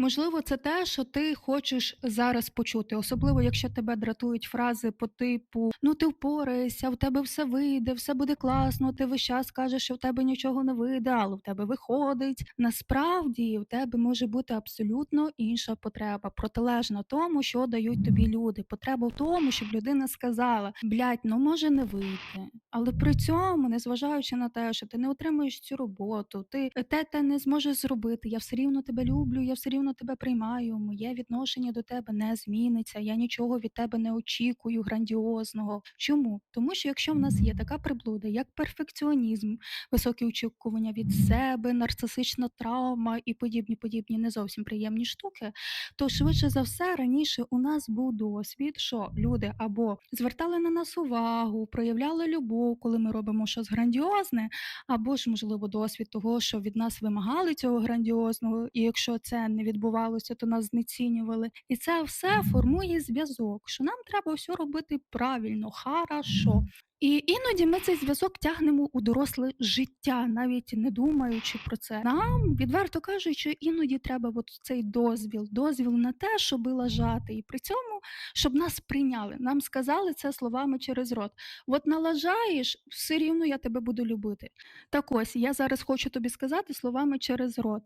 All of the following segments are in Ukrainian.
Можливо, це те, що ти хочеш зараз почути, особливо якщо тебе дратують фрази по типу: "Ну, ти впораєшся, в тебе все вийде, все буде класно, ти весь час кажеш, що в тебе нічого не вийде, але в тебе виходить". Насправді в тебе може бути абсолютно інша потреба, протилежна тому, що дають тобі люди. Потреба в тому, щоб людина сказала: "Блядь, ну може не вийти". Але при цьому, незважаючи на те, що ти не отримуєш цю роботу, ти те те не зможеш зробити, я все рівно тебе люблю, я все рівно тебе приймаю, моє відношення до тебе не зміниться, я нічого від тебе не очікую грандіозного. Чому? Тому що якщо в нас є така приблуда, як перфекціонізм, високі очікування від себе, нарцисична травма і подібні, подібні не зовсім приємні штуки, то швидше за все раніше у нас був досвід, що люди або звертали на нас увагу, проявляли любов, коли ми робимо щось грандіозне, або ж, можливо, досвід того, що від нас вимагали цього грандіозного, і якщо це не відбувалося, то нас знецінювали. І це все формує зв'язок, що нам треба всьо робити правильно, хорошо. І іноді ми цей зв'язок тягнемо у доросле життя, навіть не думаючи про це. Нам, відверто кажучи, іноді треба от цей дозвіл, дозвіл на те, щоби лажати, і при цьому щоб нас прийняли. Нам сказали це словами через рот: "От налажаєш, все рівно я тебе буду любити". Так ось, я зараз хочу тобі сказати словами через рот: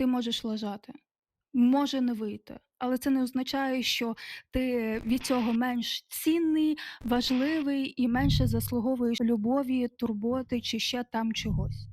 ти можеш лежати, може не вийти, але це не означає, що ти від цього менш цінний, важливий і менше заслуговуєш любові, турботи чи ще там чогось.